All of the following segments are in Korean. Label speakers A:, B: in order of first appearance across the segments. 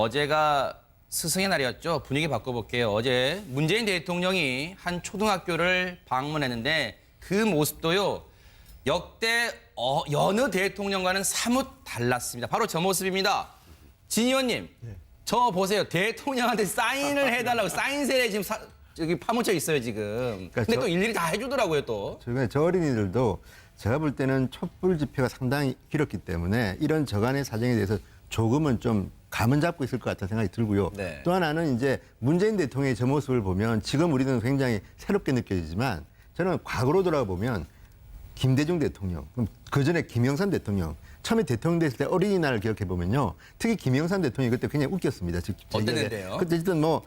A: 어제가 스승의 날이었죠. 분위기 바꿔볼게요. 어제 문재인 대통령이 한 초등학교를 방문했는데 그 모습도요. 역대 어, 여느 대통령과는 사뭇 달랐습니다. 바로 저 모습입니다. 진 의원님, 저 보세요. 대통령한테 사인을 해달라고 사인세례 지금 사, 저기 파묻혀 있어요 지금. 근데
B: 저-
A: 또 일일이 다 해주더라고요 또.
B: 저희 저 어린이들도 제가 볼 때는 촛불 집회가 상당히 길었기 때문에 이런 저간의 사정에 대해서 조금은 좀 감은 잡고 있을 것 같다는 생각이 들고요.
A: 네.
B: 또 하나는 이제 문재인 대통령의 저 모습을 보면 지금 우리는 굉장히 새롭게 느껴지지만 저는 과거로 돌아보면 김대중 대통령, 그럼 그 전에 김영삼 대통령, 처음에 대통령 됐을 때 어린이날을 기억해 보면요, 특히 김영삼 대통령이 그때 굉장히 웃겼습니다. 즉,
A: 어땠는데요?
B: 그때 어쨌든 뭐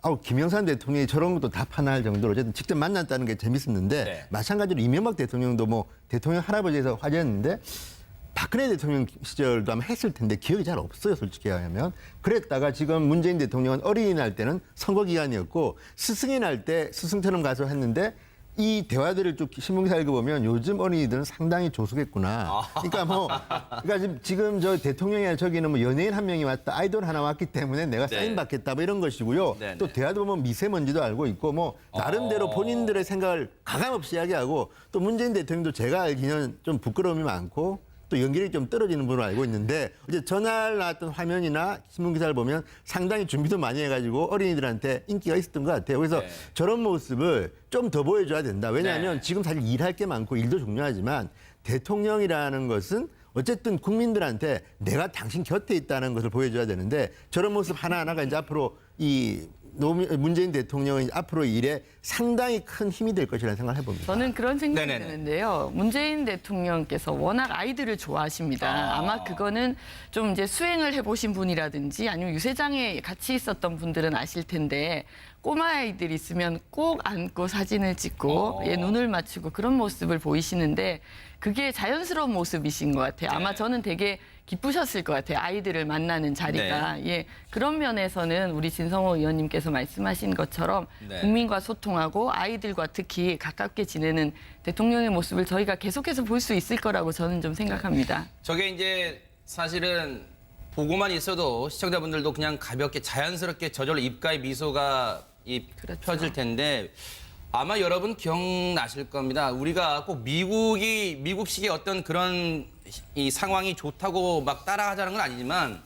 B: 아우 김영삼 대통령이 저런 것도 답하나 할 정도로 어쨌든 직접 만났다는 게 재밌었는데
A: 네.
B: 마찬가지로 이명박 대통령도 뭐 대통령 할아버지에서 화제였는데 박근혜 대통령 시절도 아마 했을 텐데 기억이 잘 없어요, 솔직히 하면. 그랬다가 지금 문재인 대통령은 어린이날 때는 선거 기간이었고 스승의 날 때 스승처럼 가서 했는데 이 대화들을 쭉 신문기사 읽어보면 요즘 어린이들은 상당히 조숙했구나. 그러니까 뭐, 그러니까 지금, 지금 저 대통령이나 저기는 뭐 연예인 한 명이 왔다, 아이돌 하나 왔기 때문에 내가
A: 네.
B: 사인 받겠다, 뭐 이런 것이고요.
A: 네,
B: 또
A: 네.
B: 대화도 보면 미세먼지도 알고 있고 뭐 나름대로
A: 어.
B: 본인들의 생각을 가감없이 이야기하고 또 문재인 대통령도 제가 알기는 좀 부끄러움이 많고 또 연기력이 좀 떨어지는 분으로 알고 있는데 이제 전날 나왔던 화면이나 신문 기사를 보면 상당히 준비도 많이 해가지고 어린이들한테 인기가 있었던 것 같아요. 그래서
A: 네.
B: 저런 모습을 좀 더 보여줘야 된다. 왜냐하면
A: 네.
B: 지금 사실 일할 게 많고 일도 중요하지만 대통령이라는 것은 어쨌든 국민들한테 내가 당신 곁에 있다는 것을 보여줘야 되는데 저런 모습 하나하나가 이제 앞으로 이 노무- 문재인 대통령의 앞으로 일에 상당히 큰 힘이 될 것이라는 생각을 해봅니다.
C: 저는 그런 생각이
A: 네네네.
C: 드는데요. 문재인 대통령께서 워낙 아이들을 좋아하십니다.
A: 아.
C: 아. 마 그거는 좀 이제 수행을 해보신 분이라든지 아니면 유세장에 같이 있었던 분들은 아실 텐데 꼬마 아이들 있으면 꼭 안고 사진을 찍고
A: 어.
C: 예, 눈을 맞추고 그런 모습을 보이시는데 그게 자연스러운 모습이신 것 같아요. 아마
A: 네.
C: 저는 되게 기쁘셨을 것 같아요. 아이들을 만나는 자리가.
A: 네.
C: 예, 그런 면에서는 우리 진성호 의원님께서 말씀하신 것처럼
A: 네.
C: 국민과 소통하고 아이들과 특히 가깝게 지내는 대통령의 모습을 저희가 계속해서 볼 수 있을 거라고 저는 좀 생각합니다.
A: 저게 이제 사실은 보고만 있어도 시청자분들도 그냥 가볍게 자연스럽게 저절로 입가에 미소가 이
C: 그렇죠.
A: 펴질 텐데 아마 여러분 기억나실 겁니다. 우리가 꼭 미국이 미국식의 어떤 그런 이 상황이 좋다고 막 따라하자는 건 아니지만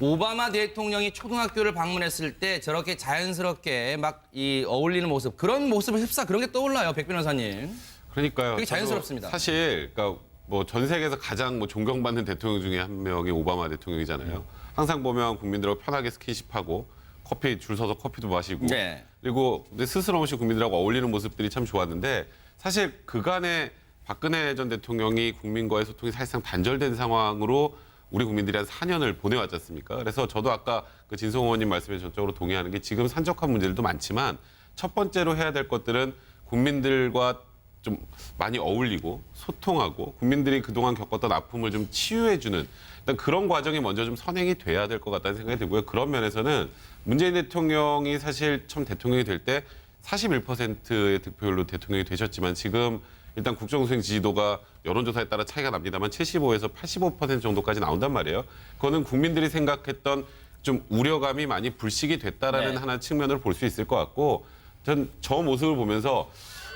A: 오바마 대통령이 초등학교를 방문했을 때 저렇게 자연스럽게 막 이 어울리는 모습 그런 모습을 흡사 그런 게 떠올라요 백 변호사님.
D: 그러니까요.
A: 되게 자연스럽습니다.
D: 사실 그러니까 뭐 전 세계에서 가장 뭐 존경받는 대통령 중에 한 명이 오바마 대통령이잖아요. 항상 보면 국민들하고 편하게 스킨십하고 커피 줄 서서 커피도 마시고
A: 네.
D: 그리고 근데 스스럼 없이 국민들하고 어울리는 모습들이 참 좋았는데 사실 그간에 박근혜 전 대통령이 국민과의 소통이 사실상 단절된 상황으로 우리 국민들이 한 4년을 보내왔지 않습니까? 그래서 저도 아까 그 진성 의원님 말씀에 전적으로 동의하는 게 지금 산적한 문제들도 많지만 첫 번째로 해야 될 것들은 국민들과 좀 많이 어울리고 소통하고 국민들이 그동안 겪었던 아픔을 좀 치유해주는 일단 그런 과정이 먼저 좀 선행이 돼야 될 것 같다는 생각이 들고요. 그런 면에서는 문재인 대통령이 사실 처음 대통령이 될 때 41%의 득표율로 대통령이 되셨지만 지금 일단 국정수행 지지도가 여론조사에 따라 차이가 납니다만 75에서 85% 정도까지 나온단 말이에요. 그거는 국민들이 생각했던 좀 우려감이 많이 불식이 됐다라는
A: 네.
D: 하나 측면으로 볼 수 있을 것 같고 전 저 모습을 보면서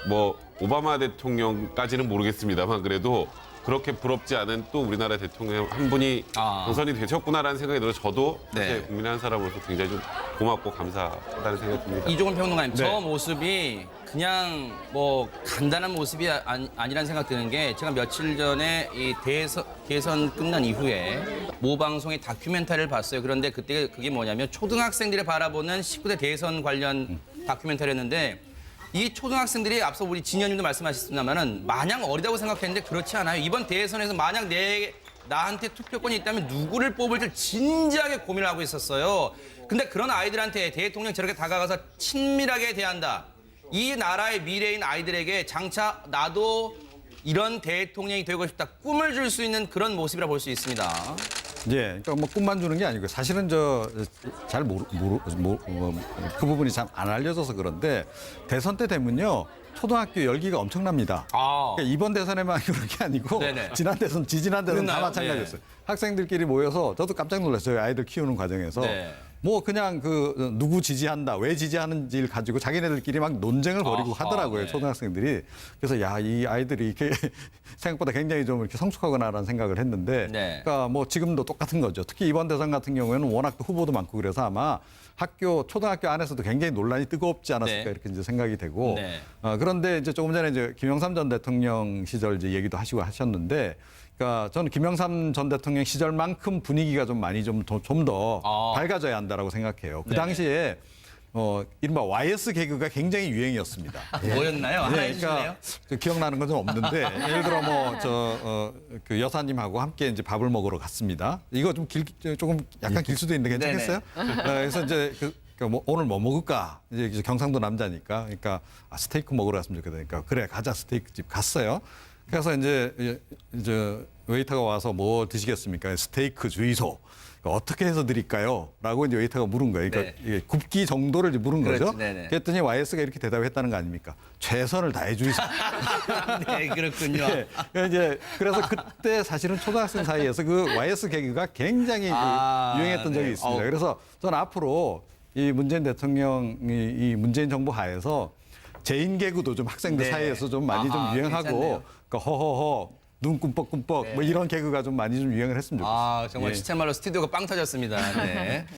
D: 뭐 오바마 대통령까지는 모르겠습니다만 그래도 그렇게 부럽지 않은 또 우리나라 대통령 한 분이
A: 아.
D: 당선이 되셨구나라는 생각이 들어 저도
A: 네.
D: 사실 국민의 한 사람으로서 굉장히 좀 고맙고 감사하다는 생각이 듭니다.
A: 이종훈 평론가님, 저
D: 네.
A: 모습이 그냥 뭐 간단한 모습이 아, 아니라는 생각 드는 게 제가 며칠 전에 이 대선, 대선 끝난 이후에 모 방송의 다큐멘터리를 봤어요. 그런데 그때 그게 뭐냐면 초등학생들이 바라보는 19대 대선 관련 다큐멘터리였는데 이 초등학생들이 앞서 우리 진현님도 말씀하셨습니다만은 마냥 어리다고 생각했는데 그렇지 않아요. 이번 대선에서 만약 내 나한테 투표권이 있다면 누구를 뽑을지 진지하게 고민을 하고 있었어요. 근데 그런 아이들한테 대통령 저렇게 다가가서 친밀하게 대한다. 이 나라의 미래인 아이들에게 장차 나도 이런 대통령이 되고 싶다 꿈을 줄 수 있는 그런 모습이라 볼 수 있습니다.
E: 예, 그러니까 뭐 꿈만 주는 게 아니고 사실은 저 잘 모르 모르 모- 뭐, 그 부분이 참 안 알려져서 그런데 대선 때 되면요 초등학교 열기가 엄청납니다.
A: 아.
E: 그러니까 이번 대선에만 그런 게 아니고
A: 네네.
E: 지난 대선, 지지난 대선 다? 마찬가지였어요.
A: 네.
E: 학생들끼리 모여서 저도 깜짝 놀랐어요. 아이들 키우는 과정에서.
A: 네.
E: 뭐 그냥 그 누구 지지한다, 왜 지지하는지를 가지고 자기네들끼리 막 논쟁을 벌이고
A: 아하,
E: 하더라고요.
A: 네.
E: 초등학생들이. 그래서 야, 이 아이들이 이렇게 생각보다 굉장히 좀 이렇게 성숙하구나라는 생각을 했는데
A: 네.
E: 그러니까 뭐 지금도 똑같은 거죠. 특히 이번 대선 같은 경우에는 워낙 또 후보도 많고 그래서 아마 학교 초등학교 안에서도 굉장히 논란이 뜨겁지 않았을까
A: 네.
E: 이렇게 이제 생각이 되고
A: 네.
E: 어, 그런데 이제 조금 전에 이제 김영삼 전 대통령 시절 이제 얘기도 하시고 하셨는데 그러니까 저는 김영삼 전 대통령 시절만큼 분위기가 좀 많이 좀좀더
A: 아.
E: 밝아져야 한다라고 생각해요. 그
A: 네네.
E: 당시에 어 이른바 YS 개그가 굉장히 유행이었습니다.
A: 뭐였나요? 하나
E: 네? 그러니까 저 기억나는 건 좀 없는데 예를 들어 뭐저그 여사님하고 함께 이제 밥을 먹으러 갔습니다. 이거 좀 길 조금 약간 길 수도 있는데 괜찮겠어요? 네, 그래서 이제 그, 그 뭐, 오늘 뭐 먹을까? 이제 경상도 남자니까 그러니까 아, 스테이크 먹으러 갔으면 좋겠으니까 그래 가자 스테이크 집 갔어요. 그래서 이제 이제- 이제 웨이터가 와서 뭐 드시겠습니까? 스테이크 주의소. 어떻게 해서 드릴까요? 라고 이제 웨이터가 물은 거예요. 그러니까
A: 네.
E: 굽기 정도를 이제 물은
A: 그렇지,
E: 거죠.
A: 네네.
E: 그랬더니 YS가 이렇게 대답했다는 거 아닙니까? 최선을 다해 주이소.
A: 네, 그렇군요.
E: 예. 그러니까 이제 그래서 그때 사실은 초등학생 사이에서 그 YS 개그가 굉장히 그
A: 아,
E: 유행했던 적이
A: 네.
E: 있습니다.
A: 어.
E: 그래서 저는 앞으로 이 문재인 대통령이 이 문재인 정부 하에서 재인 개그도 좀 학생들
A: 네.
E: 사이에서 좀 많이
A: 아하,
E: 좀 유행하고
A: 괜찮네요.
E: 그러니까 허허허 눈 꿈뻑꿈뻑 뭐 이런 개그가 좀 많이 좀 유행을 했으면 좋겠어요.
A: 아, 정말
E: 예.
A: 시체말로 스튜디오가 빵 터졌습니다. 네.